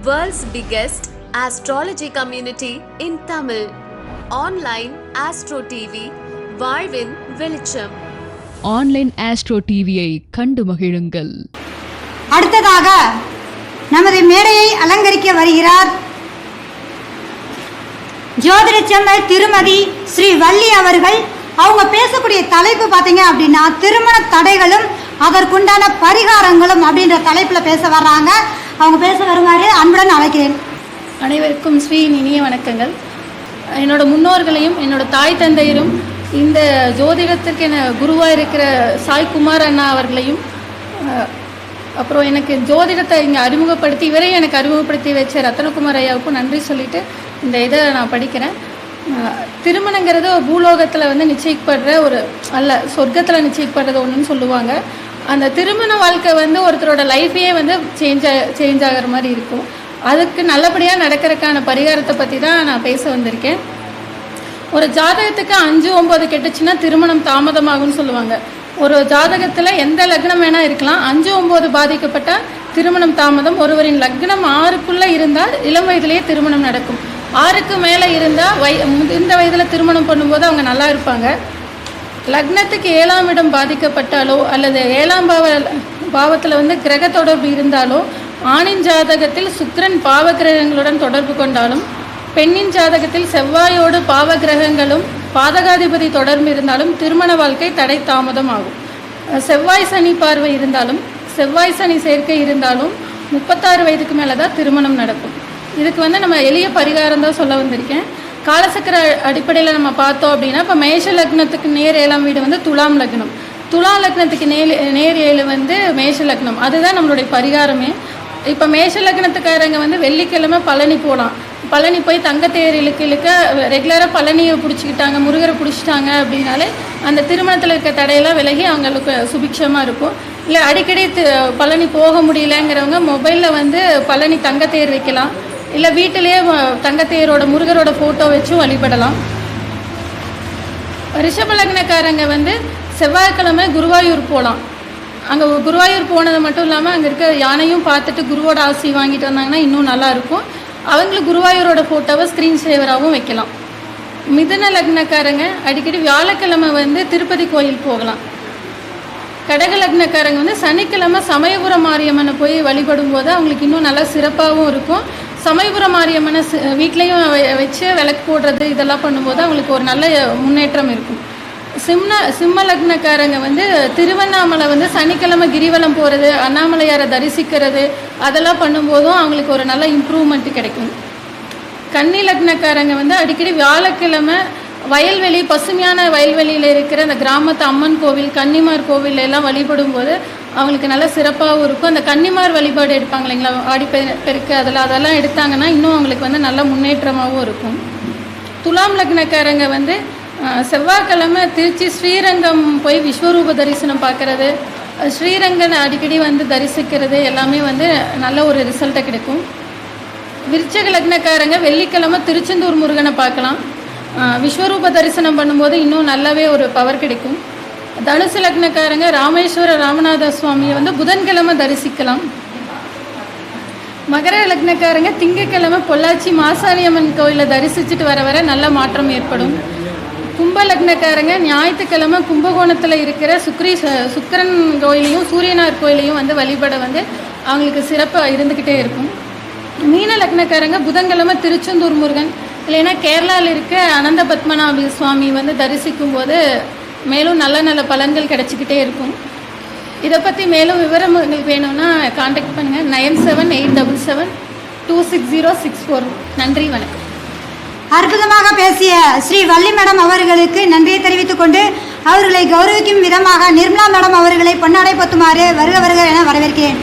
World's biggest astrology community in Tamil. Online Astro TV, வாழ்வின் வெளிச்சம் online astro டிவியை கண்டு மகிழுங்கள். அடுத்ததாக நமது மேடையை அலங்கரிக்க வருகிறார் ஜோதிட செம்மல் திருமதி ஸ்ரீ வள்ளி அவர்கள். அவங்க பேசக்கூடிய தலைப்பு பார்த்தீங்க அப்படின்னா திருமண தடைகளும் அதற்குண்டான பரிகாரங்களும் அப்படின்ற தலைப்பில் பேச வர்றாங்க. அவங்க பேச வருமாறு அன்புடன் அழைக்கிறேன். அனைவருக்கும் ஸ்ரீ இனிய வணக்கங்கள். என்னோட முன்னோர்களையும் என்னோட தாய் தந்தையரும் இந்த ஜோதிடத்திற்கு என குருவாக இருக்கிற சாய்குமார் அண்ணா அவர்களையும் அப்புறம் எனக்கு ஜோதிடத்தை இங்கே அறிமுகப்படுத்தி இவரையும் எனக்கு அறிமுகப்படுத்தி வச்ச ரத்தனகுமார் ஐயாவுக்கும் நன்றி சொல்லிட்டு இந்த இதை நான் படிக்கிறேன். திருமணங்கிறது ஒரு பூலோகத்தில் வந்து நிச்சயிக்கப்படுற ஒரு அல்ல சொர்க்கத்தில் நிச்சயிக்கப்படுறது ஒன்றுன்னு சொல்லுவாங்க. அந்த திருமண வாழ்க்கை வந்து ஒருத்தரோட லைஃபையே வந்து சேஞ்ச் சேஞ்ச் ஆகிற மாதிரி இருக்கும். அதுக்கு நல்லபடியாக நடக்கிறதுக்கான பரிகாரத்தை பற்றி தான் நான் பேச வந்திருக்கேன். ஒரு ஜாதகத்துக்கு அஞ்சு ஒம்பது கெட்டுச்சுன்னா திருமணம் தாமதமாகும்னு சொல்லுவாங்க. ஒரு ஜாதகத்தில் எந்த லக்னம் வேணால் இருக்கலாம். அஞ்சு ஒம்பது பாதிக்கப்பட்டால் திருமணம் தாமதம். ஒருவரின் லக்னம் ஆறுக்குள்ளே இருந்தால் இளம் வயதிலேயே திருமணம் நடக்கும். ஆறுக்கு மேலே இருந்தால் வய இந்த வயதில் திருமணம் பண்ணும்போது அவங்க நல்லா இருப்பாங்க. லக்னத்துக்கு ஏழாம் இடம் பாதிக்கப்பட்டாலோ அல்லது ஏழாம் பாவ பாவத்தில் வந்து கிரக தொடர்பு இருந்தாலோ ஆணின் ஜாதகத்தில் சுக்கிரன் பாவ கிரகங்களுடன் தொடர்பு கொண்டாலும் பெண்ணின் ஜாதகத்தில் செவ்வாயோடு பாவ கிரகங்களும் பாதகாதிபதி தொடர்பு இருந்தாலும் திருமண வாழ்க்கை தடை தாமதம் ஆகும். செவ்வாய் சனி பார்வை இருந்தாலும் செவ்வாய் சனி சேர்க்கை இருந்தாலும் முப்பத்தாறு வயதுக்கு மேலே தான் திருமணம் நடக்கும். இதுக்கு வந்து நம்ம எளிய பரிகாரம் தான் சொல்ல வந்திருக்கேன். காலசக்கர அடிப்படையில் நம்ம பார்த்தோம் அப்படின்னா இப்போ மேஷ லக்னத்துக்கு நேர் ஏழாம் வீடு வந்து துலாம் லக்னம். துலா லக்னத்துக்கு நேர் நேர் ஏழு வந்து மேஷ லக்னம். அதுதான் நம்மளுடைய பரிகாரமே. இப்போ மேஷ லக்னத்துக்காரங்க வந்து வெள்ளிக்கிழமை பழனி போகலாம் பழனி போய் தங்கத்தேர் இழுக்க இழுக்க ரெகுலராக பழனியை பிடிச்சிக்கிட்டாங்க முருகரை பிடிச்சிட்டாங்க அப்படின்னாலே அந்த திருமணத்தில் இருக்க தடையெல்லாம் விலகி அவங்களுக்கு சுபிக்ஷமாக இருக்கும். இல்லை அடிக்கடி பழனி போக முடியலங்கிறவங்க மொபைலில் வந்து பழனி தங்கத்தேர் வைக்கலாம். இல்லை வீட்டிலேயே வ- தங்கத்தேரோட முருகரோட ஃபோட்டோ வச்சும் வழிபடலாம். ரிஷபலக்னக்காரங்க வந்து செவ்வாய்க்கிழமை குருவாயூர் போகலாம் அங்கே குருவாயூர் போனது மட்டும் இல்லாமல் அங்கே இருக்க யானையும் பார்த்துட்டு குருவோட ஆசி வாங்கிட்டு வந்தாங்கன்னா இன்னும் நல்லாயிருக்கும் அவங்களுக்கு குருவாயூரோட ஃபோட்டோவை ஸ்க்ரீன் சேவராகவும் வைக்கலாம். மிதுன லக்னக்காரங்க அடிக்கடி வியாழக்கிழமை வந்து திருப்பதி கோயில் போகலாம். கடக லக்னக்காரங்க வந்து சனிக்கிழமை சமயபுரம் மாரியம்மனை போய் வழிபடும் போது அவங்களுக்கு இன்னும் நல்லா சிறப்பாகவும் இருக்கும். சமயபுரம் மாரியம்மனை வீட்லேயும் வ- வச்சு விளக்கு போடுறது இதெல்லாம் பண்ணும்போது அவங்களுக்கு ஒரு நல்ல முன்னேற்றம் இருக்கும். சிம்ம சிம்ம லக்னக்காரங்க வந்து திருவண்ணாமலை வந்து சனிக்கிழமை கிரிவலம் போகிறது அண்ணாமலையாரை தரிசிக்கிறது அதெல்லாம் பண்ணும்போதும் அவங்களுக்கு ஒரு நல்ல இம்ப்ரூவ்மெண்ட் கிடைக்கும். கன்னி லக்னக்காரங்க வந்து அடிக்கடி வியாழக்கிழமை வயல்வெளி பசுமையான வயல்வெளியில் இருக்கிற அந்த கிராமத்து அம்மன் கோவில் கன்னிமார் கோவில் எல்லாம் வழிபடும் போது அவங்களுக்கு நல்ல சிறப்பாகவும் இருக்கும். அந்த கன்னிமார் வழிபாடு எடுப்பாங்க இல்லைங்களா? ஆடி பெருக்கு அதெல்லாம் அதெல்லாம் எடுத்தாங்கன்னா இன்னும் அவங்களுக்கு வந்து நல்ல முன்னேற்றமாகவும் இருக்கும். துலாம் லக்னக்காரங்க வந்து செவ்வாய்க்கிழமை திருச்சி ஸ்ரீரங்கம் போய் விஸ்வரூப தரிசனம் பார்க்கறது. ஸ்ரீரங்கனை அடிக்கடி வந்து தரிசிக்கிறது எல்லாமே வந்து நல்ல ஒரு ரிசல்ட்டை கிடைக்கும். விருச்சக லக்னக்காரங்க வெள்ளிக்கிழமை திருச்செந்தூர் முருகனை பார்க்கலாம். விஸ்வரூப தரிசனம் பண்ணும்போது இன்னும் நல்லாவே ஒரு பவர் கிடைக்கும். தனுசு லக்னக்காரங்க ராமேஸ்வர ராமநாத சுவாமியை வந்து புதன்கிழமை தரிசிக்கலாம். மகர லக்னக்காரங்க திங்கக்கிழமை பொள்ளாச்சி மாசாணியம்மன் கோயிலை தரிசிச்சுட்டு வர வர நல்ல மாற்றம் ஏற்படும். கும்ப லக்னக்காரங்க ஞாயிற்றுக்கிழமை கும்பகோணத்தில் இருக்கிற சுக்ரி சுக்கரன் கோயிலையும் சூரியனார் கோயிலையும் வந்து வழிபட வந்து அவங்களுக்கு சிறப்பாக இருந்துக்கிட்டே இருக்கும். மீன லக்னக்காரங்க புதன்கிழமை திருச்செந்தூர் முருகன். இல்லைன்னா கேரளாவில் இருக்க அனந்த பத்மநாபி சுவாமி வந்து தரிசிக்கும் போது மேலும் நல்ல நல்ல பலன்கள் கிடைச்சிக்கிட்டே இருக்கும். இதை பற்றி மேலும் விவரம் உங்களுக்கு வேணும்னா காண்டாக்ட் பண்ணுங்கள் nine seven eight double seven two six zero six four. நன்றி வணக்கம். அற்புதமாக பேசிய ஸ்ரீ வள்ளி மேடம் அவர்களுக்கு நன்றியை தெரிவித்துக் கொண்டு அவர்களை கௌரவிக்கும் விதமாக நிர்மலா மேடம் அவர்களை பொன்னாடை பத்துமாறு வருக வருக என வரவேற்கிறேன்.